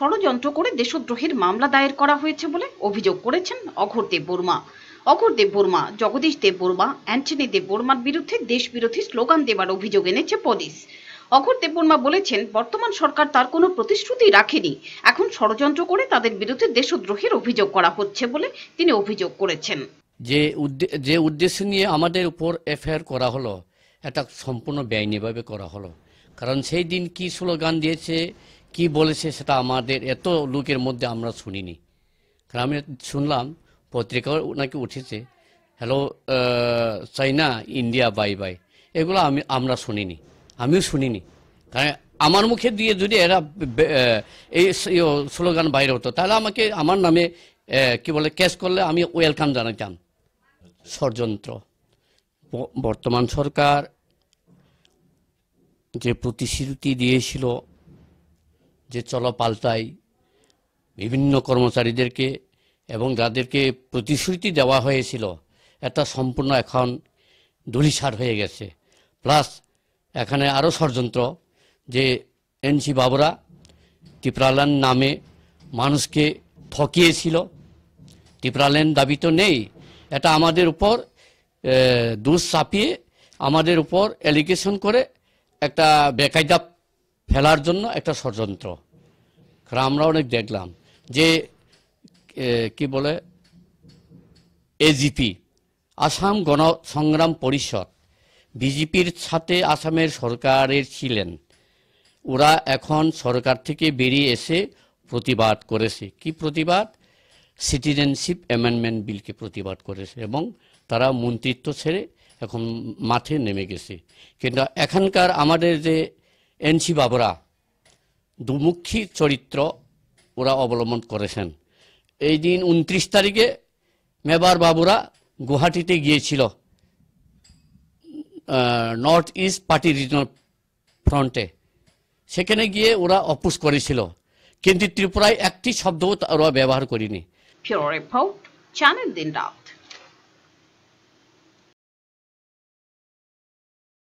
ষড়যন্ত্র করে দেশদ্রোহের মামলা দায়ের করা হয়েছে বলে অভিযোগ করেছেন অঘর দেব বর্মা। অঘর দেব বর্মা, জগদীশ দেব বর্মা, অ্যান্টনি দেব বর্মার বিরুদ্ধে দেশবিরোধী স্লোগান দেবার অভিযোগ এনেছে পুলিশ। অঘর দেব বর্মা বলেছেন, বর্তমান সরকার তার কোনো প্রতিশ্রুতি রাখেনি। এখন ষড়যন্ত্র করে তাদের বিরুদ্ধে দেশদ্রোহের অভিযোগ করা হচ্ছে বলে তিনি অভিযোগ করেছেন। যে যে উদ্দেশ্য নিয়ে আমাদের উপর এফআইআর করা হলো, এটা সম্পূর্ণ বেআইনিভাবে করা হলো। কারণ সেই দিন কি স্লোগান দিয়েছে কি বলেছে সেটা আমাদের, এত লোকের মধ্যে আমরা শুনিনি। কারণ আমি শুনলাম, পত্রিকাও নাকি উঠেছে hello China India bye bye এগুলো আমি, আমরা শুনিনি, আমিও শুনিনি। কারণ আমার মুখে দিয়ে যদি এরা এই স্লোগান বাইরে হতো, তাহলে আমাকে, আমার নামে কি বলে কেস করলে আমি ওয়েলকাম জানাতাম। ষড়যন্ত্র। বর্তমান সরকার যে প্রতিশ্রুতি দিয়েছিল যে চলো পাল্টাই বিভিন্ন কর্মচারীদেরকে এবং যাদেরকে প্রতিশ্রুতি দেওয়া হয়েছিল, এটা সম্পূর্ণ এখন ধূলিসার হয়ে গেছে। প্লাস এখানে আরও ষড়যন্ত্র যে এনসি বাবুরা টিপ্রালান নামে মানুষকে ঠকিয়েছিল। টিপ্রাল্যান্ড দাবি তো নেই, এটা আমাদের উপর দোষ চাপিয়ে আমাদের উপর অ্যালিগেশন করে একটা বেকায়দা ফেলার জন্য একটা ষড়যন্ত্র। কারণ আমরা অনেক দেখলাম যে কি বলে এজিপি আসাম গণ সংগ্রাম পরিষদ বিজেপির সাথে আসামের সরকারের ছিলেন। ওরা এখন সরকার থেকে বেরিয়ে এসে প্রতিবাদ করেছে। কি প্রতিবাদ? সিটিজেনশিপ অ্যামেন্ডমেন্ট বিলকে প্রতিবাদ করেছে এবং তারা মন্ত্রিত্ব ছেড়ে এখন মাঠে নেমে গেছে। কিন্তু এখানকার আমাদের যে এনসি বাবরা দুমুখী চরিত্র ওরা অবলম্বন করেছেন। এই দিন উনত্রিশ তারিখে মেবার বাবুরা গুয়াহাটিতে গিয়েছিল নর্থ ইস্ট পার্টি রিজনাল ফ্রন্টে। সেখানে গিয়ে ওরা অপুস করেছিল, কিন্তু ত্রিপুরায় একটি শব্দও ওরা ব্যবহার করিনি। চ্যানেল দিন রাত